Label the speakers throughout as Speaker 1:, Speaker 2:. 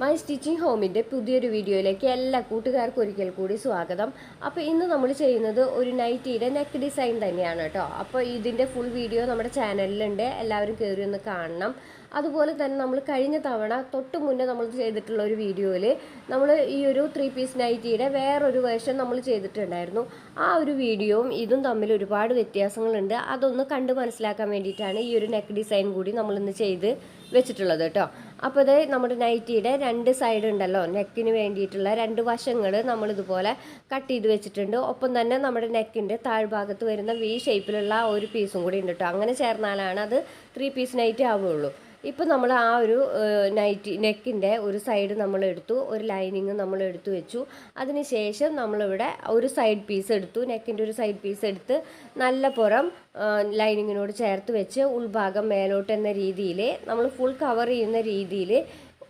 Speaker 1: My stitching ഹോമിന്റെ പുതിയൊരു വീഡിയോയിലേക്ക് എല്ലാ കൂട്ടുകാർക്കും ഒരിക്കൽ കൂടി സ്വാഗതം. അപ്പോൾ ഇന്ന് നമ്മൾ ചെയ്യുന്നത് ഒരു നൈറ്റിയുടെ നെക്ക് ഡിസൈൻ തന്നെയാണ് കേട്ടോ. അപ്പോൾ ഇതിന്റെ ഫുൾ വീഡിയോ നമ്മുടെ ചാനലിലുണ്ട് എല്ലാവരും കയറി ഒന്ന് കാണണം. അതുപോലെ തന്നെ നമ്മൾ കഴിഞ്ഞ തവണ തൊട്ട് മുന്നേ നമ്മൾ ചെയ്തിട്ടുള്ള ഒരു വീഡിയോയിൽ നമ്മൾ ഈ ഒരു ത്രീ പീസ് നൈറ്റിയുടെ വേറൊരു വേർഷൻ നമ്മൾ ചെയ്തിട്ടുണ്ടായിരുന്നു. ആ ഒരു വീഡിയോയും ഇതും തമ്മിൽ ഒരുപാട് വ്യത്യാസങ്ങളുണ്ട്. അതൊന്ന് കണ്ട് മനസ്സിലാക്കാൻ വേണ്ടിയിട്ടാണ് ഈ ഒരു നെക്ക് ഡിസൈൻ കൂടി നമ്മളിന്ന് ചെയ്ത് വെച്ചിട്ടുള്ളത് കേട്ടോ. അപ്പോൾ ഇത് നമ്മുടെ നൈറ്റിയുടെ രണ്ട് സൈഡ് ഉണ്ടല്ലോ നെക്കിന് വേണ്ടിയിട്ടുള്ള രണ്ട് വശങ്ങൾ നമ്മളിതുപോലെ കട്ട് ചെയ്ത് വെച്ചിട്ടുണ്ട്. ഒപ്പം തന്നെ നമ്മുടെ നെക്കിന്റെ താഴ്ഭാഗത്ത് വരുന്ന വി ഷേപ്പിലുള്ള ഒരു പീസും കൂടി ഉണ്ട് കേട്ടോ അങ്ങനെ ചേർന്നാലാണ് അത് ത്രീ പീസ് നൈറ്റ് ആവുകയുള്ളൂ ഇപ്പോൾ നമ്മൾ ആ ഒരു നൈറ്റി നെക്കിന്റെ ഒരു സൈഡ് നമ്മൾ എടുത്തു ഒരു ലൈനിങ് നമ്മൾ എടുത്തു വെച്ചു അതിനുശേഷം നമ്മളിവിടെ ഒരു സൈഡ് പീസ് എടുത്തു. നെക്കിന്റെ ഒരു സൈഡ് പീസ് എടുത്ത് നല്ല പുറം ലൈനിങ്ങിനോട് ചേർത്ത് വെച്ച് ഉൾഭാഗം മേലോട്ട് എന്ന രീതിയിൽ നമ്മൾ ഫുൾ കവർ ചെയ്യുന്ന രീതിയിൽ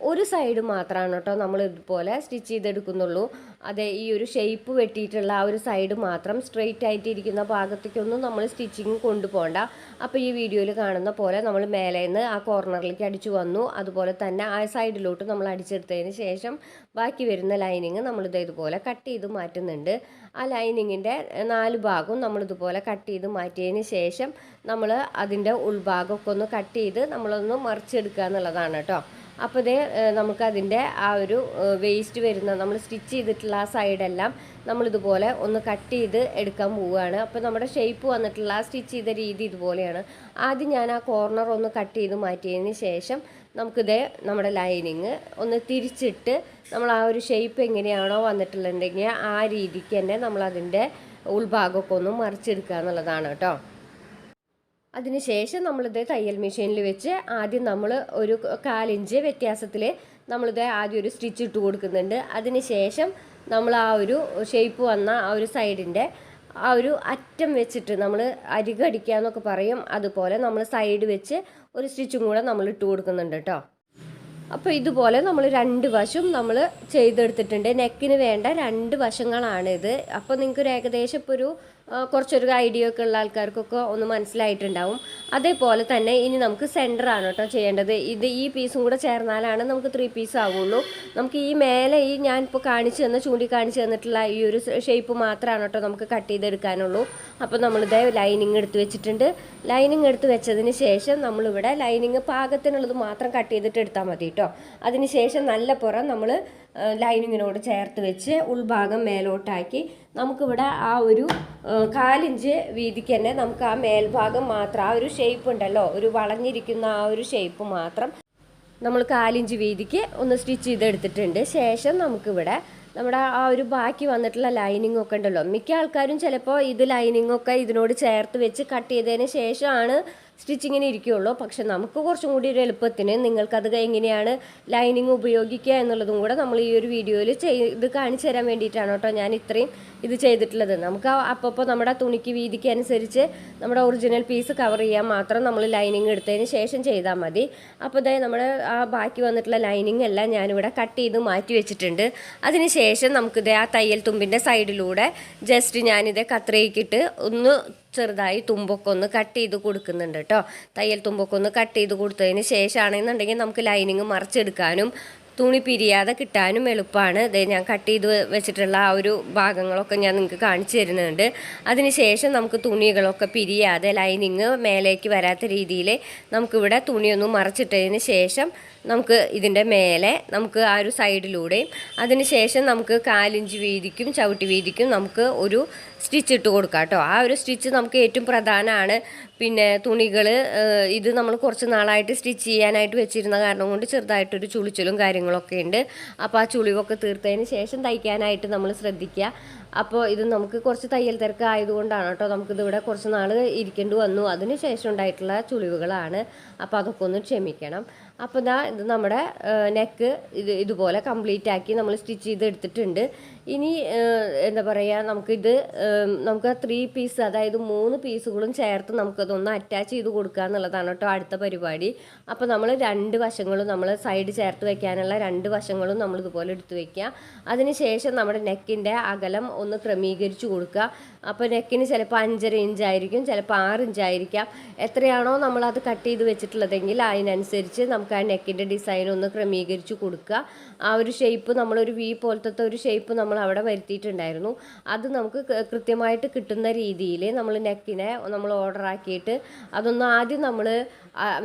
Speaker 1: ഒരു സൈഡ് മാത്രമാണ് കേട്ടോ നമ്മൾ ഇതുപോലെ സ്റ്റിച്ച് ചെയ്തെടുക്കുന്നുള്ളൂ. അതെ ഈ ഒരു ഷേപ്പ് വെട്ടിയിട്ടുള്ള ആ ഒരു സൈഡ് മാത്രം സ്ട്രെയിറ്റ് ആയിട്ട് ഇരിക്കുന്ന ഭാഗത്തേക്കൊന്നും നമ്മൾ സ്റ്റിച്ചിങ് കൊണ്ടുപോകണ്ട അപ്പോൾ ഈ വീഡിയോയിൽ കാണുന്ന പോലെ നമ്മൾ മേലെ നിന്ന് ആ കോർണറിലേക്ക് അടിച്ചു വന്നു. അതുപോലെ തന്നെ ആ സൈഡിലോട്ട് നമ്മൾ അടിച്ചെടുത്തതിന് ശേഷം ബാക്കി വരുന്ന ലൈനിങ് നമ്മളിത് ഇതുപോലെ കട്ട് ചെയ്ത് മാറ്റുന്നുണ്ട്. ആ ലൈനിങ്ങിന്റെ നാല് ഭാഗവും നമ്മളിതുപോലെ കട്ട് ചെയ്ത് മാറ്റിയതിന് ശേഷം നമ്മൾ അതിന്റെ ഉൾഭാഗമൊക്കെ ഒന്ന് കട്ട് ചെയ്ത് നമ്മളൊന്ന് മറിച്ചെടുക്കുക എന്നുള്ളതാണ് കേട്ടോ അപ്പോൾ ഇതേ നമുക്കതിന്റെ ആ ഒരു വേസ്റ്റ് വരുന്ന നമ്മൾ സ്റ്റിച്ച് ചെയ്തിട്ടുള്ള ആ സൈഡെല്ലാം നമ്മളിതുപോലെ ഒന്ന് കട്ട് ചെയ്ത് എടുക്കാൻ പോവുകയാണ്. അപ്പോൾ നമ്മുടെ ഷേപ്പ് വന്നിട്ടുള്ള ആ സ്റ്റിച്ച് ചെയ്ത രീതി ഇതുപോലെയാണ്. ആദ്യം ഞാൻ ആ കോർണർ ഒന്ന് കട്ട് ചെയ്ത് മാറ്റിയതിന് ശേഷം നമുക്കിതേ നമ്മുടെ ലൈനിങ് ഒന്ന് തിരിച്ചിട്ട് നമ്മൾ ആ ഒരു ഷേപ്പ് എങ്ങനെയാണോ വന്നിട്ടുള്ളതെങ്കിൽ ആ രീതിക്ക് തന്നെ നമ്മളതിന്റെ ഉൾഭാഗമൊക്കെ ഒന്ന് മറിച്ചെടുക്കുക എന്നുള്ളതാണ് കേട്ടോ. അതിനുശേഷം നമ്മളിത് തയ്യൽ മെഷീനിൽ വെച്ച് ആദ്യം നമ്മൾ ഒരു കാലിഞ്ച് വ്യത്യാസത്തിൽ നമ്മളിത് ആദ്യം ഒരു സ്റ്റിച്ച് ഇട്ട് കൊടുക്കുന്നുണ്ട്. അതിനുശേഷം നമ്മൾ ആ ഒരു ഷേപ്പ് വന്ന ആ ഒരു സൈഡിന്റെ ആ ഒരു അറ്റം വെച്ചിട്ട് നമ്മൾ അരികടിക്കുക എന്നൊക്കെ പറയും. അതുപോലെ നമ്മൾ സൈഡ് വെച്ച് ഒരു സ്റ്റിച്ചും കൂടെ നമ്മൾ ഇട്ട് കൊടുക്കുന്നുണ്ട് കേട്ടോ അപ്പോൾ ഇതുപോലെ നമ്മൾ രണ്ട് വശവും നമ്മൾ ചെയ്തെടുത്തിട്ടുണ്ട്. നെക്കിന് വേണ്ട രണ്ട് വശങ്ങളാണിത്. അപ്പോൾ നിങ്ങൾക്കൊരു ഏകദേശം ഇപ്പോൾ ഒരു കുറച്ചൊരു ഐഡിയ ഒക്കെ ഉള്ള ആൾക്കാർക്കൊക്കെ ഒന്ന് മനസ്സിലായിട്ടുണ്ടാവും. അതേപോലെ തന്നെ ഇനി നമുക്ക് സെന്റർ ആണ് കേട്ടോ ചെയ്യേണ്ടത്. ഇത് ഈ പീസും കൂടെ ചേർന്നാലാണ് നമുക്ക് ത്രീ പീസ് ആവുള്ളൂ. നമുക്ക് ഈ മേലെ ഈ ഞാൻ ഇപ്പോൾ കാണിച്ചു തന്ന ചൂണ്ടിക്കാണിച്ചു തന്നിട്ടുള്ള ഈ ഒരു ഷേപ്പ് മാത്രമാണ് കേട്ടോ നമുക്ക് കട്ട് ചെയ്തെടുക്കാനുള്ളൂ. അപ്പോൾ നമ്മളിത് ലൈനിങ് എടുത്ത് വെച്ചിട്ടുണ്ട്. ലൈനിങ് എടുത്ത് വെച്ചതിന് ശേഷം നമ്മളിവിടെ ലൈനിങ് പാകത്തിനുള്ളത് മാത്രം കട്ട് ചെയ്തിട്ട് എടുത്താൽ മതി കേട്ടോ. അതിന് ശേഷം നല്ല പുറം നമ്മൾ ലൈനിങ്ങിനോട് ചേർത്ത് വെച്ച് ഉൾഭാഗം മേലോട്ടാക്കി നമുക്കിവിടെ ആ ഒരു കാലിഞ്ച് വീതിക്ക് തന്നെ നമുക്ക് ആ മേൽഭാഗം മാത്രം ആ ഒരു ഷേപ്പ് ഉണ്ടല്ലോ. ഒരു വളഞ്ഞിരിക്കുന്ന ആ ഒരു ഷേപ്പ് മാത്രം നമ്മൾ കാലിഞ്ച് വീതിക്ക് ഒന്ന് സ്റ്റിച്ച് ചെയ്തെടുത്തിട്ടുണ്ട്. ശേഷം നമുക്കിവിടെ നമ്മുടെ ആ ഒരു ബാക്കി വന്നിട്ടുള്ള ലൈനിങ് ഒക്കെ ഉണ്ടല്ലോ. മിക്ക ആൾക്കാരും ചിലപ്പോൾ ഇത് ലൈനിങ് ഒക്കെ ഇതിനോട് ചേർത്ത് വെച്ച് കട്ട് ചെയ്തതിന് ശേഷമാണ് സ്റ്റിച്ചിങ്ങിന് ഇരിക്കുകയുള്ളൂ. പക്ഷെ നമുക്ക് കുറച്ചും കൂടി ഒരു എളുപ്പത്തിന് നിങ്ങൾക്കത് എങ്ങനെയാണ് ലൈനിങ് ഉപയോഗിക്കുക എന്നുള്ളതും കൂടെ നമ്മൾ ഈ ഒരു വീഡിയോയിൽ ചെയ്ത് കാണിച്ചു തരാൻ വേണ്ടിയിട്ടാണ് കേട്ടോ ഞാൻ ഇത്രയും ഇത് ചെയ്തിട്ടുള്ളത്. നമുക്ക് അപ്പോൾ നമ്മുടെ തുണിക്ക് വീതിക്ക് അനുസരിച്ച് നമ്മുടെ ഒറിജിനൽ പീസ് കവർ ചെയ്യാൻ മാത്രം നമ്മൾ ലൈനിങ് എടുത്തതിന് ശേഷം ചെയ്താൽ മതി. അപ്പോൾ ഇതായി നമ്മുടെ ആ ബാക്കി വന്നിട്ടുള്ള ലൈനിങ് എല്ലാം ഞാനിവിടെ കട്ട് ചെയ്ത് മാറ്റി വെച്ചിട്ടുണ്ട്. അതിന് ശേഷം നമുക്കിത് ആ തയ്യൽ തുമ്പിന്റെ സൈഡിലൂടെ ജസ്റ്റ് ഞാനിത് കത്രയിക്കിട്ട് ഒന്ന് ചെറുതായി തുമ്പൊക്കെ ഒന്ന് കട്ട് ചെയ്ത് കൊടുക്കുന്നുണ്ട് കേട്ടോ തയ്യൽ തുമ്പൊക്കെ ഒന്ന് കട്ട് ചെയ്ത് കൊടുത്തതിന് ശേഷമാണെന്നുണ്ടെങ്കിൽ നമുക്ക് ലൈനിങ് മറിച്ചെടുക്കാനും തുണി പിരിയാതെ കിട്ടാനും എളുപ്പമാണ് ഇത് ഞാൻ കട്ട് ചെയ്ത് വെച്ചിട്ടുള്ള ആ ഒരു ഭാഗങ്ങളൊക്കെ ഞാൻ നിങ്ങൾക്ക് കാണിച്ചു തരുന്നുണ്ട്. അതിനുശേഷം നമുക്ക് തുണികളൊക്കെ പിരിയാതെ ലൈനിങ് മേലേക്ക് വരാത്ത രീതിയിൽ നമുക്കിവിടെ തുണിയൊന്നും മറച്ചിട്ടതിന് ശേഷം നമുക്ക് ഇതിന്റെ മേലെ നമുക്ക് ആ ഒരു സൈഡിലൂടെയും അതിനുശേഷം നമുക്ക് കാലിഞ്ച് വീതിക്കും ചവിട്ടി വീതിക്കും നമുക്ക് ഒരു സ്റ്റിച്ച് ഇട്ട് കൊടുക്കാം കേട്ടോ. ആ ഒരു സ്റ്റിച്ച് നമുക്ക് ഏറ്റവും പ്രധാനമാണ്. പിന്നെ തുണികൾ ഇത് നമ്മൾ കുറച്ച് നാളായിട്ട് സ്റ്റിച്ച് ചെയ്യാനായിട്ട് വെച്ചിരുന്ന കാരണം കൊണ്ട് ചെറുതായിട്ടൊരു ചുളിച്ചിലും കാര്യങ്ങളൊക്കെ ഉണ്ട്. അപ്പോൾ ആ ചുളിവൊക്കെ തീർത്തതിന് ശേഷം തയ്ക്കാനായിട്ട് നമ്മൾ ശ്രദ്ധിക്കുക. അപ്പോൾ ഇത് നമുക്ക് കുറച്ച് തയ്യൽ തിരക്ക് ആയതുകൊണ്ടാണ് കേട്ടോ നമുക്കിതിവിടെ കുറച്ച് നാൾ ഇരിക്കേണ്ടി വന്നു. അതിന് ശേഷം ഉണ്ടായിട്ടുള്ള ചുളിവുകളാണ്. അപ്പോൾ അതൊക്കെ ഒന്ന് ക്ഷമിക്കണം. അപ്പോൾ ഇതാ ഇത് നമ്മുടെ നെക്ക് ഇത് ഇതുപോലെ കംപ്ലീറ്റ് ആക്കി നമ്മൾ സ്റ്റിച്ച് ചെയ്ത് എടുത്തിട്ടുണ്ട്. ഇനി എന്താ പറയുക നമുക്കിത് നമുക്ക് ത്രീ പീസ് അതായത് മൂന്ന് പീസുകളും ചേർത്ത് നമുക്കതൊന്ന് അറ്റാച്ച് ചെയ്ത് കൊടുക്കുക എന്നുള്ളതാണ് കേട്ടോ അടുത്ത പരിപാടി. അപ്പോൾ നമ്മൾ രണ്ട് വശങ്ങളും നമ്മൾ സൈഡ് ചേർത്ത് വെക്കാനുള്ള രണ്ട് വശങ്ങളും നമ്മൾ ഇതുപോലെ എടുത്ത് അതിന് അതിനുശേഷം നമ്മുടെ നെക്കിന്റെ അകലം ഒന്ന് ക്രമീകരിച്ചു കൊടുക്കുക. അപ്പോൾ നെക്കിന് ചിലപ്പോൾ അഞ്ചര ഇഞ്ചായിരിക്കും ചിലപ്പോൾ ആറ് ഇഞ്ചായിരിക്കാം. എത്രയാണോ നമ്മളത് കട്ട് ചെയ്ത് വെച്ചിട്ടുള്ളതെങ്കിൽ അതിനനുസരിച്ച് നമുക്ക് ആ നെക്കിന്റെ ഡിസൈൻ ഒന്ന് ക്രമീകരിച്ചു കൊടുക്കുക. ആ ഒരു ഷേപ്പ് നമ്മളൊരു വി പോലത്തെ ഒരു ഷേപ്പ് നമ്മൾ അവിടെ വരുത്തിയിട്ടുണ്ടായിരുന്നു. അത് നമുക്ക് കൃത്യമായിട്ട് കിട്ടുന്ന രീതിയിൽ നമ്മൾ നെക്കിനെ നമ്മൾ ഓർഡർ ആക്കിയിട്ട് അതൊന്ന് ആദ്യം നമ്മൾ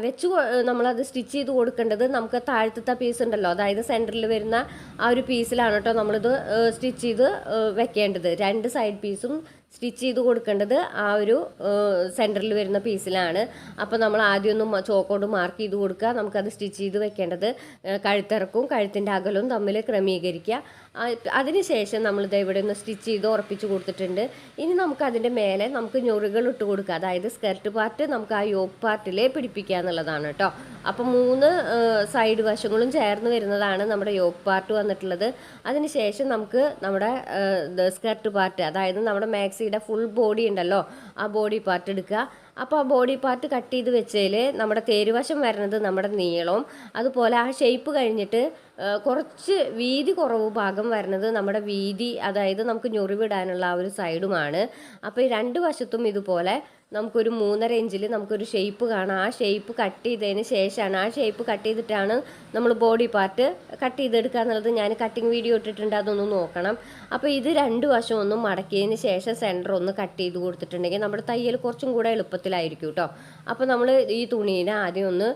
Speaker 1: വെച്ച് നമ്മളത് സ്റ്റിച്ച് ചെയ്ത് കൊടുക്കേണ്ടത് നമുക്ക് താഴത്തെ പീസ് ഉണ്ടല്ലോ അതായത് സെന്ററിൽ വരുന്ന ആ ഒരു പീസിലാണ് കേട്ടോ നമ്മളിത് സ്റ്റിച്ച് ചെയ്ത് ഏഹ് വെക്കേണ്ടത് രണ്ട് സൈഡ് പീസും സ്റ്റിച്ച് ചെയ്ത് കൊടുക്കേണ്ടത് ആ ഒരു സെന്ററിൽ വരുന്ന പീസിലാണ് അപ്പോൾ നമ്മൾ ആദ്യം ഒന്ന് ചോക്കോട് മാർക്ക് ചെയ്ത് കൊടുക്കുക. നമുക്കത് സ്റ്റിച്ച് ചെയ്ത് വെക്കേണ്ടത് കഴുത്തിറക്കും കഴുത്തിന്റെ അകലവും തമ്മിൽ ക്രമീകരിക്കുക. അതിനുശേഷം നമ്മളിത് ഇവിടെ ഒന്ന് സ്റ്റിച്ച് ചെയ്ത് ഉറപ്പിച്ച് കൊടുത്തിട്ടുണ്ട്. ഇനി നമുക്ക് അതിന്റെ മേലെ നമുക്ക് ഞൊറുകൾ ഇട്ട് കൊടുക്കുക അതായത് സ്കർട്ട് പാർട്ട് നമുക്ക് ആ യോക്ക് പാർട്ടിലേ പിടിപ്പിക്കുക എന്നുള്ളതാണ് കേട്ടോ. അപ്പോൾ മൂന്ന് സൈഡ് വശങ്ങളും ചേർന്ന് വരുന്നതാണ് നമ്മുടെ യോക്ക് പാർട്ട് വന്നിട്ടുള്ളത്. അതിനുശേഷം നമുക്ക് നമ്മുടെ സ്കർട്ട് പാർട്ട് അതായത് നമ്മുടെ മാക്സിയുടെ ഫുൾ ബോഡി ഉണ്ടല്ലോ ആ ബോഡി പാർട്ട് എടുക്കുക. അപ്പോൾ ആ ബോഡി പാർട്ട് കട്ട് ചെയ്ത് വെച്ചതിൽ നമ്മുടെ തേരുവശം വരുന്നത് നമ്മുടെ നീളവും അതുപോലെ ആ ഷേപ്പ് കഴിഞ്ഞിട്ട് കുറച്ച് വീതി കുറവ് ഭാഗം വരുന്നത് നമ്മുടെ വീതി അതായത് നമുക്ക് ഞൊറിവിടാനുള്ള ആ ഒരു സൈഡുമാണ് അപ്പോൾ ഈ രണ്ട് വശത്തും ഇതുപോലെ നമുക്കൊരു മൂന്നര ഇഞ്ചിൽ നമുക്കൊരു ഷേപ്പ് കാണാം. ആ ഷേപ്പ് കട്ട് ചെയ്തതിന് ശേഷമാണ് ആ ഷേപ്പ് കട്ട് ചെയ്തിട്ടാണ് നമ്മൾ ബോഡി പാർട്ട് കട്ട് ചെയ്തെടുക്കുക എന്നുള്ളത് ഞാൻ കട്ടിങ് വീഡിയോ ഇട്ടിട്ടുണ്ട് അതൊന്ന് നോക്കണം. അപ്പോൾ ഇത് രണ്ട് വശം ഒന്ന് മടക്കിയതിന് ശേഷം സെന്റർ ഒന്ന് കട്ട് ചെയ്ത് കൊടുത്തിട്ടുണ്ടെങ്കിൽ നമ്മുടെ തയ്യൽ കുറച്ചും കൂടെ എളുപ്പത്തിലായിരിക്കും കേട്ടോ അപ്പോൾ നമ്മൾ ഈ തുണീനെ ആദ്യം ഒന്ന്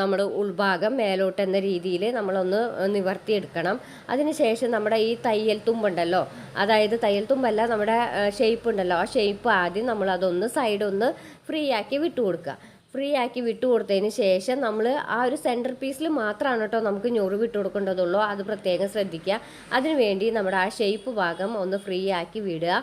Speaker 1: നമ്മുടെ ഉൾഭാഗം മേലോട്ട് എന്ന രീതിയിൽ നമ്മളൊന്ന് നിവർത്തിയെടുക്കണം. അതിനുശേഷം നമ്മുടെ ഈ തയ്യൽ തുമ്പുണ്ടല്ലോ അതായത് തയ്യൽ തുമ്പല്ല നമ്മുടെ ഷേപ്പ് ഉണ്ടല്ലോ ആ ഷേപ്പ് ആദ്യം നമ്മൾ അതൊന്ന് സൈഡ് ഒന്ന് ഫ്രീ ആക്കി വിട്ടു കൊടുക്കുക ഫ്രീ ആക്കി വിട്ടു കൊടുത്തതിന് ശേഷം നമ്മൾ ആ ഒരു സെന്റർ പീസിൽ മാത്രമാണ് കേട്ടോ നമുക്ക് ഞൊറി വിട്ടു കൊടുക്കേണ്ടതുള്ളൂ അത് പ്രത്യേകം ശ്രദ്ധിക്കുക. അതിനുവേണ്ടി നമ്മുടെ ആ ഷേപ്പ് ഭാഗം ഒന്ന് ഫ്രീ ആക്കി വിടുക.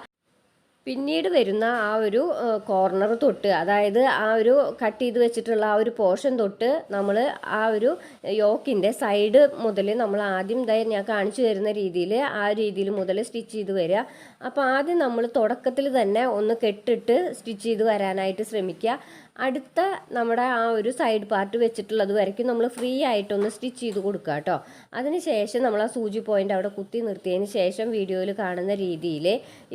Speaker 1: പിന്നീട് വരുന്ന ആ ഒരു കോർണർ തൊട്ട് അതായത് ആ ഒരു കട്ട് ചെയ്ത് വെച്ചിട്ടുള്ള ആ ഒരു പോർഷൻ തൊട്ട് നമ്മൾ ആ ഒരു യോക്കിന്റെ സൈഡ് മുതൽ നമ്മൾ ആദ്യം ഇതായി ഞാൻ കാണിച്ചു തരുന്ന രീതിയിൽ ആ രീതിയിൽ മുതൽ സ്റ്റിച്ച് ചെയ്ത് വരിക അപ്പോൾ ആദ്യം നമ്മൾ തുടക്കത്തിൽ തന്നെ ഒന്ന് കെട്ടിട്ട് സ്റ്റിച്ച് ചെയ്ത് വരാനായിട്ട് ശ്രമിക്കുക അടുത്ത നമ്മുടെ ആ ഒരു സൈഡ് പാർട്ട് വെച്ചിട്ടുള്ളത് വരയ്ക്കും. നമ്മൾ ഫ്രീ ആയിട്ടൊന്ന് സ്റ്റിച്ച് ചെയ്ത് കൊടുക്കുക കേട്ടോ അതിന് ശേഷം നമ്മൾ ആ സൂചി പോയിന്റ് അവിടെ കുത്തി നിർത്തിയതിന് ശേഷം വീഡിയോയിൽ കാണുന്ന രീതിയിൽ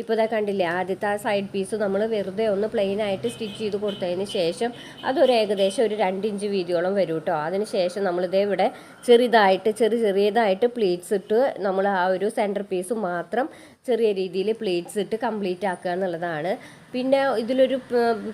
Speaker 1: ഇപ്പോൾ ഇതാ കണ്ടില്ലേ ആദ്യത്തെ ആ സൈഡ് പീസ് നമ്മൾ വെറുതെ ഒന്ന് പ്ലെയിൻ ആയിട്ട് സ്റ്റിച്ച് ചെയ്ത് കൊടുത്തതിന് ശേഷം അതൊരു ഏകദേശം ഒരു രണ്ട് ഇഞ്ച് വീതിയോളം വരും കേട്ടോ അതിന് ശേഷം നമ്മളിതേ ഇവിടെ ചെറുതായിട്ട് ചെറിയ ചെറിയതായിട്ട് പ്ലീറ്റ്സ് ഇട്ട് നമ്മൾ ആ ഒരു സെന്റർ പീസ് മാത്രം ചെറിയ രീതിയിൽ പ്ലീറ്റ്സ് ഇട്ട് കംപ്ലീറ്റ് ആക്കുക എന്നുള്ളതാണ്. പിന്നെ ഇതിലൊരു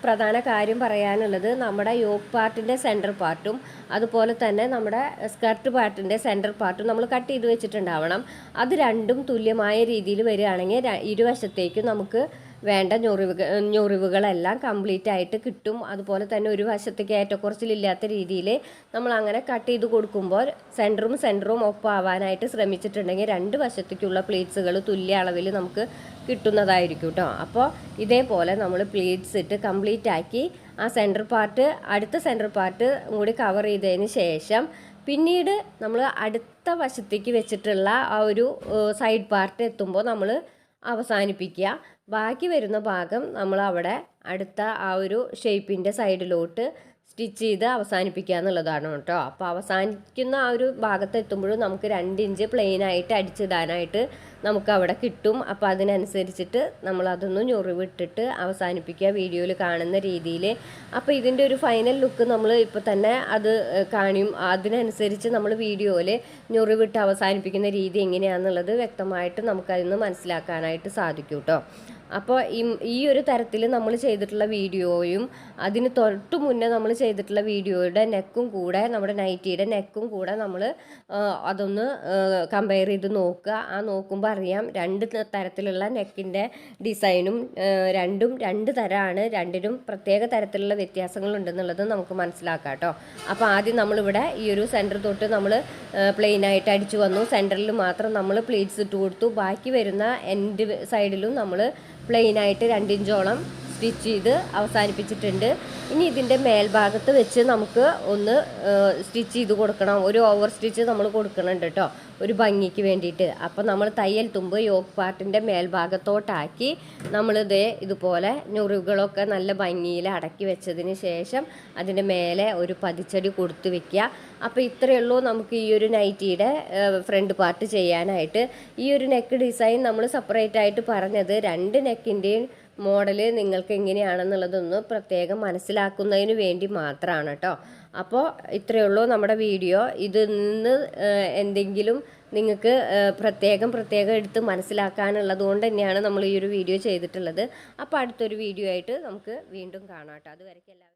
Speaker 1: പ്രധാന കാര്യം പറയാനുള്ളത് നമ്മുടെ യോക്ക് പാർട്ടിന്റെ സെന്റർ പാർട്ടും അതുപോലെ തന്നെ നമ്മുടെ സ്കർട്ട് പാർട്ടിന്റെ സെന്റർ പാർട്ടും നമ്മൾ കട്ട് ചെയ്ത് വെച്ചിട്ടുണ്ടാവണം. അത് രണ്ടും തുല്യമായ രീതിയിൽ വരികയാണെങ്കിൽ ഇരുവശത്തേക്കും നമുക്ക് വേണ്ട ഞൊറിവുകൾ ഞൊറിവുകളെല്ലാം കംപ്ലീറ്റ് ആയിട്ട് കിട്ടും. അതുപോലെ തന്നെ ഒരു വശത്തേക്ക് ഏറ്റക്കുറച്ചിലില്ലാത്ത രീതിയിൽ നമ്മൾ അങ്ങനെ കട്ട് ചെയ്ത് കൊടുക്കുമ്പോൾ സെന്ററും സെന്ററും ഒപ്പം ആവാനായിട്ട് ശ്രമിച്ചിട്ടുണ്ടെങ്കിൽ രണ്ട് വശത്തേക്കുള്ള പ്ലേറ്റ്സുകൾ തുല്യ അളവിൽ നമുക്ക് കിട്ടുന്നതായിരിക്കും കേട്ടോ അപ്പോൾ ഇതേപോലെ നമ്മൾ പ്ലേറ്റ്സ് ഇട്ട് കംപ്ലീറ്റ് ആക്കി ആ സെന്റർ പാർട്ട് അടുത്ത സെന്റർ പാർട്ട് കൂടി കവർ ചെയ്തതിന് ശേഷം പിന്നീട് നമ്മൾ അടുത്ത വശത്തേക്ക് വെച്ചിട്ടുള്ള ആ ഒരു സൈഡ് പാർട്ട് എത്തുമ്പോൾ നമ്മൾ അവസാനിപ്പിക്കുക. ബാക്കി വരുന്ന ഭാഗം നമ്മൾ അവിടെ അടുത്ത ആ ഒരു ഷേപ്പിന്റെ സൈഡിലോട്ട് സ്റ്റിച്ച് ചെയ്ത് അവസാനിപ്പിക്കുക എന്നുള്ളതാണ് കേട്ടോ. അപ്പോൾ അവസാനിക്കുന്ന ആ ഒരു ഭാഗത്ത് എത്തുമ്പോഴും നമുക്ക് രണ്ട് ഇഞ്ച് പ്ലെയിനായിട്ട് അടിച്ചിടാനായിട്ട് നമുക്ക് അവിടെ കിട്ടും. അപ്പോൾ അതിനനുസരിച്ചിട്ട് നമ്മൾ അതൊന്ന് ഞൊറിവിട്ടിട്ട് അവസാനിപ്പിക്കുക വീഡിയോയിൽ കാണുന്ന രീതിയിൽ. അപ്പോൾ ഇതിന്റെ ഒരു ഫൈനൽ ലുക്ക് നമ്മൾ ഇപ്പോൾ തന്നെ അത് കാണിയും. അതിനനുസരിച്ച് നമ്മൾ വീഡിയോയിൽ ഞൊറിവിട്ട് അവസാനിപ്പിക്കുന്ന രീതി എങ്ങനെയാണെന്നുള്ളത് വ്യക്തമായിട്ട് നമുക്കതിന്ന് മനസ്സിലാക്കാനായിട്ട് സാധിക്കും കേട്ടോ. അപ്പോൾ ഈ ഈ ഒരു തരത്തിൽ നമ്മൾ ചെയ്തിട്ടുള്ള വീഡിയോയും അതിന് തൊട്ട് മുന്നേ നമ്മൾ ചെയ്തിട്ടുള്ള വീഡിയോയുടെ നെക്കും കൂടെ നമ്മുടെ നൈറ്റിയുടെ നെക്കും കൂടെ നമ്മൾ അതൊന്ന് കമ്പയർ ചെയ്ത് നോക്കുക. ആ നോക്കുമ്പോൾ അറിയാം രണ്ട് തരത്തിലുള്ള നെക്കിന്റെ ഡിസൈനും രണ്ടും രണ്ട് തരമാണ് രണ്ടിനും പ്രത്യേക തരത്തിലുള്ള വ്യത്യാസങ്ങളുണ്ടെന്നുള്ളത് നമുക്ക് മനസ്സിലാക്കാം കേട്ടോ. അപ്പോൾ ആദ്യം നമ്മളിവിടെ ഈ ഒരു സെന്റർ തൊട്ട് നമ്മൾ പ്ലെയിനായിട്ട് അടിച്ചു വന്നു. സെന്ററിൽ മാത്രം നമ്മൾ പ്ലേറ്റ്സ് ഇട്ട് കൊടുത്തു. ബാക്കി വരുന്ന എൻഡ് സൈഡിലും നമ്മൾ പ്ലെയിൻ ആയിട്ട് രണ്ടിഞ്ചോളം സ്റ്റിച്ച് ചെയ്ത് അവസാനിപ്പിച്ചിട്ടുണ്ട്. ഇനി ഇതിന്റെ മേൽഭാഗത്ത് വെച്ച് നമുക്ക് ഒന്ന് സ്റ്റിച്ച് ചെയ്ത് കൊടുക്കണം. ഒരു ഓവർ സ്റ്റിച്ച് നമ്മൾ കൊടുക്കണുണ്ട് കേട്ടോ. ഒരു ഭംഗിക്ക് വേണ്ടിയിട്ട്. അപ്പോൾ നമ്മൾ തയ്യൽ തുമ്പ് യോക്ക് പാർട്ടിന്റെ മേൽഭാഗത്തോട്ടാക്കി നമ്മളിത് ഇതുപോലെ ഞുറിവുകളൊക്കെ നല്ല ഭംഗിയിൽ അടക്കി വെച്ചതിന് ശേഷം അതിന്റെ മേലെ ഒരു പതിച്ചടി കൊടുത്ത് വെക്കുക. അപ്പോൾ ഇത്രയേ ഉള്ളൂ നമുക്ക് ഈ ഒരു നൈറ്റിയുടെ ഫ്രണ്ട് പാർട്ട് ചെയ്യാനായിട്ട്. ഈ ഒരു നെക്ക് ഡിസൈൻ നമ്മൾ സെപ്പറേറ്റ് ആയിട്ട് പറഞ്ഞത് രണ്ട് നെക്കിന്റെയും മോഡൽ നിങ്ങൾക്ക് എങ്ങനെയാണെന്നുള്ളതൊന്ന് പ്രത്യേകം മനസ്സിലാക്കുന്നതിന് വേണ്ടി മാത്രമാണ് കേട്ടോ. അപ്പോൾ ഇത്രയേ ഉള്ളൂ നമ്മുടെ വീഡിയോ. ഇതിൽ നിന്ന് എന്തെങ്കിലും നിങ്ങൾക്ക് പ്രത്യേകം പ്രത്യേകം എടുത്ത് മനസ്സിലാക്കാനുള്ളത് കൊണ്ട് തന്നെയാണ് നമ്മൾ ഈ ഒരു വീഡിയോ ചെയ്തിട്ടുള്ളത്. അപ്പോൾ അടുത്തൊരു വീഡിയോ ആയിട്ട് നമുക്ക് വീണ്ടും കാണാം കേട്ടോ. അതുവരെയ്ക്കും എല്ലാവരും